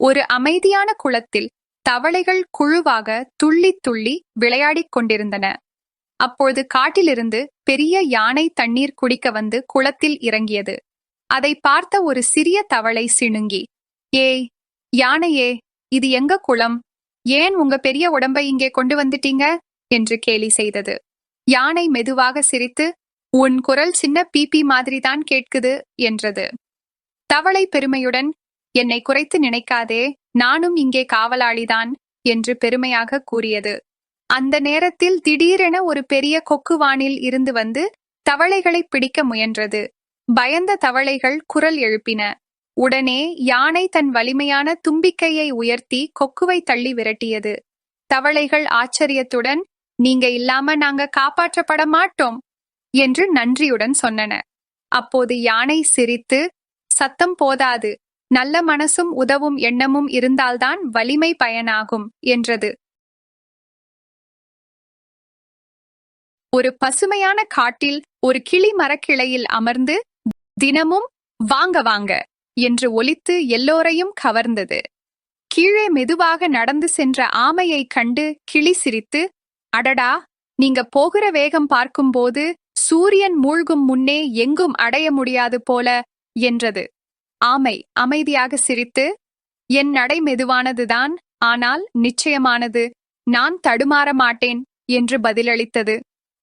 ஒரு அமைதியான குளத்தில் தவளைகள் குழுவாக துள்ளி துள்ளி விளையாடிக் கொண்டிருந்தன. அப்பொழுது காட்டிலிருந்து பெரிய யானை தண்ணீர் குடிக்க வந்து குளத்தில் இறங்கியது. அதை பார்த்த ஒரு சிறிய தவளை சிணுங்கி ஏய் யானையே இது எங்க குளம்? ஏன் உங்க பெரிய உடம்பை இங்கே கொண்டு வந்துட்டீங்க? என்று கேலி செய்தது. யானை மெதுவாக சிரித்து உன் குரல் சின்ன பீபி மாதிரிதான் கேட்குது என்றது. தவளை பெருமையுடன் என்னை குறைத்து நினைக்காதே நானும் இங்கே காவலாளிதான் என்று பெருமையாக கூறியது. அந்த நேரத்தில் திடீரென ஒரு பெரிய கொக்கு வானில் இருந்து வந்து தவளைகளை பிடிக்க முயன்றது. பயந்த தவளைகள் குரல் எழுப்பின. உடனே யானை தன் வலிமையான தும்பிக்கையை உயர்த்தி கொக்குவை தள்ளி விரட்டியது. தவளைகள் ஆச்சரியத்துடன் நீங்க இல்லாம நாங்க காப்பாற்றப்பட மாட்டோம் என்று நன்றியுடன் சொன்னன. அப்போது யானை சிரித்து சத்தம் போதாது நல்ல மனசும் உதவும் எண்ணமும் இருந்தால்தான் வலிமை பயனாகும் என்றது. ஒரு பசுமையான காட்டில் ஒரு கிளி மரக்கிளையில் அமர்ந்து தினமும் வாங்க வாங்க என்று ஒலித்து எல்லோரையும் கவர்ந்தது. கீழே மெதுவாக நடந்து சென்ற ஆமையை கண்டு கிளி சிரித்து அடடா நீங்க போகிற வேகம் பார்க்கும்போது சூரியன் மூழ்கும் முன்னே எங்கும் அடைய முடியாது போல என்றது. ஆமை அமைதியாக சிரித்து என் நடை மெதுவானதுதான் ஆனால் நிச்சயமானது. நான் தடுமாற மாட்டேன் என்று பதிலளித்தது.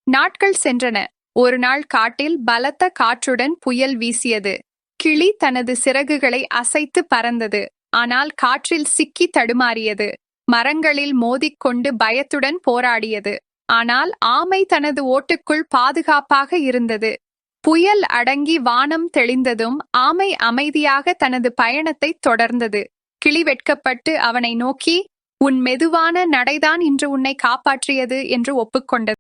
நாட்கள் சென்றன. ஒரு நாள் காட்டில் பலத்த காற்றுடன் புயல் வீசியது. கிளி தனது சிறகுகளை அசைத்து பறந்தது. ஆனால் காற்றில் சிக்கி தடுமாறியது. மரங்களில் மோதிக்கொண்டு பயத்துடன் போராடியது. ஆனால் ஆமை தனது ஓட்டுக்குள் பாதுகாப்பாக இருந்தது. புயல் அடங்கி வானம் தெளிந்ததும் ஆமை அமைதியாக தனது பயணத்தை தொடர்ந்தது. கிளி வெட்கப்பட்டு அவனை நோக்கி உன் மெதுவான நடைதான் இன்று உன்னை காப்பாற்றியது என்று ஒப்புக்கொண்டது.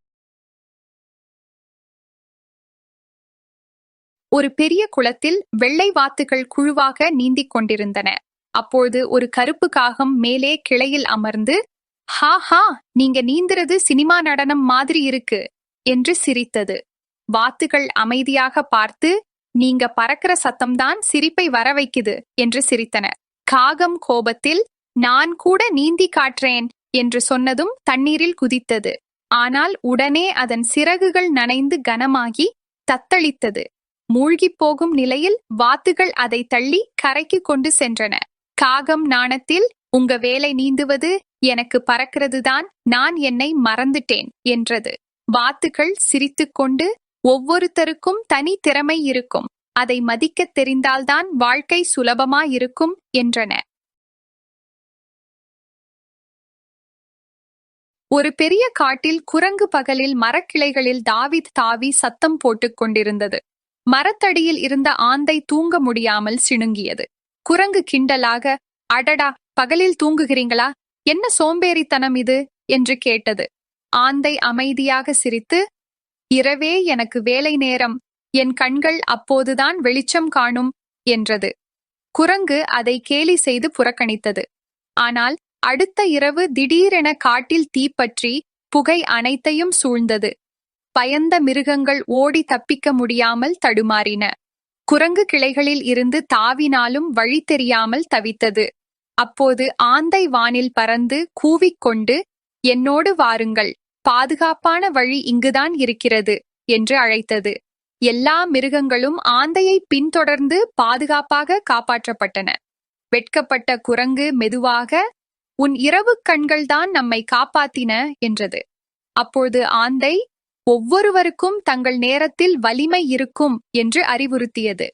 ஒரு பெரிய குளத்தில் வெள்ளை வாத்துகள் குழுவாக நீந்திக் கொண்டிருந்தன. அப்போது ஒரு கருப்பு காகம் மேலே கிளையில் அமர்ந்து ஹா ஹா நீங்க நீந்துறது சினிமா நடனம் மாதிரி இருக்கு என்று சிரித்தது. வாத்துகள் அமைதியாக பார்த்து நீங்க பறக்கிற சத்தம்தான் சிரிப்பை வர வைக்குது என்று சிரித்தன காகம் கோபத்தில் நான் கூட நீந்தி காட்டுறேன் என்று சொன்னதும் தண்ணீரில் குதித்தது. ஆனால் உடனே அதன் சிறகுகள் நனைந்து கனமாகி தத்தளித்தது. மூழ்கிப் போகும் நிலையில் வாத்துகள் அதை தள்ளி கரைக்கு கொண்டு சென்றன. காகம் நாணத்தில் உங்க வேலை நீந்துவது எனக்கு பறக்கிறதுதான் நான் என்னை மறந்துட்டேன் என்றது. வாத்துகள் சிரித்துக்கொண்டு ஒவ்வொருத்தருக்கும் தனி திறமை இருக்கும். அதை மதிக்கத் தெரிந்தால்தான் வாழ்க்கை சுலபமாயிருக்கும் என்றன. ஒரு பெரிய காட்டில் குரங்கு பகலில் மரக்கிளைகளில் தாவித் தாவி சத்தம் போட்டுக் கொண்டிருந்தது. மரத்தடியில் இருந்த ஆந்தை தூங்க முடியாமல் சிணுங்கியது. குரங்கு கிண்டலாக அடடா பகலில் தூங்குகிறீங்களா? என்ன சோம்பேறித்தனம் இது? என்று கேட்டது. ஆந்தை அமைதியாக சிரித்து இரவே எனக்கு வேலை நேரம் என் கண்கள் அப்போதுதான் வெளிச்சம் காணும் என்றது. குரங்கு அதை கேலி செய்து புறக்கணித்தது. ஆனால் அடுத்த இரவு திடீரென காட்டில் தீப்பற்றி புகை அனைத்தையும் சூழ்ந்தது. பயந்த மிருகங்கள் ஓடி தப்பிக்க முடியாமல் தடுமாறின. குரங்கு கிளைகளில் இருந்து தாவினாலும் வழி தெரியாமல் தவித்தது. அப்போது ஆந்தை வானில் பறந்து கூவிக்கொண்டு என்னோடு வாருங்கள். பாதுகாப்பான வழி இங்குதான் இருக்கிறது என்று அழைத்தது. எல்லா மிருகங்களும் ஆந்தையை பின்தொடர்ந்து பாதுகாப்பாக காப்பாற்றப்பட்டன. வெட்கப்பட்ட குரங்கு மெதுவாக உன் இரவு கண்கள்தான் நம்மை காப்பாத்தின என்றது. அப்போது ஆந்தை ஒவ்வொருவருக்கும் தங்கள் நேரத்தில் வலிமை இருக்கும் என்று அறிவுறுத்தியது.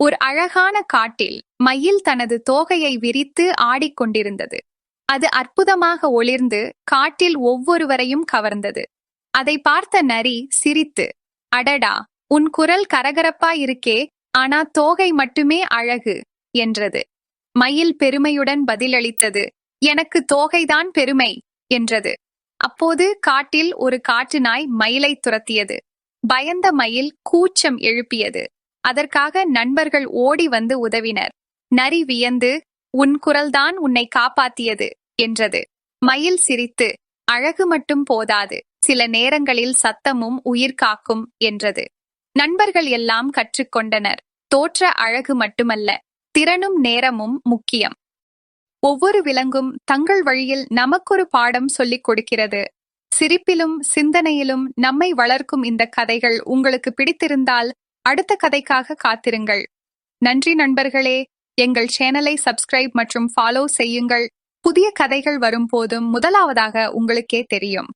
ஒரு அழகான காட்டில் மயில் தனது தோகையை விரித்து ஆடிக்கொண்டிருந்தது. அது அற்புதமாக ஒளிர்ந்து காட்டில் ஒவ்வொருவரையும் கவர்ந்தது. அதை பார்த்த நரி சிரித்து அடடா உன் குரல் கரகரப்பா இருக்கே ஆனா தோகை மட்டுமே அழகு என்றது. மயில் பெருமையுடன் பதிலளித்தது எனக்கு தோகைதான் பெருமை என்றது. அப்போது காட்டில் ஒரு காட்டு நாய் மயிலை துரத்தியது. பயந்த மயில் கூச்சம் எழுப்பியது. அதற்காக நண்பர்கள் ஓடி வந்து உதவினர். நரி வியந்து உன் குரல்தான் உன்னை காப்பாத்தியது என்றது. மயில் சிரித்து அழகு மட்டும் போதாது சில நேரங்களில் சத்தமும் உயிர் காக்கும் என்றது. நண்பர்கள் எல்லாம் கற்றுக்கொண்டனர். தோற்ற அழகு மட்டுமல்ல திறனும் நேரமும் முக்கியம். ஒவ்வொரு விலங்கும் தங்கள் வழியில் நமக்கொரு பாடம் சொல்லிக் கொடுக்கிறது. சிரிப்பிலும் சிந்தனையிலும் நம்மை வளர்க்கும் இந்த கதைகள் உங்களுக்கு பிடித்திருந்தால் அடுத்த கதைக்காக காத்திருங்கள். நன்றி நண்பர்களே. எங்கள் சேனலை சப்ஸ்கிரைப் மற்றும் ஃபாலோ செய்யுங்கள். புதிய கதைகள் வரும்போதும் முதலாவதாக உங்களுக்கே தெரியும்.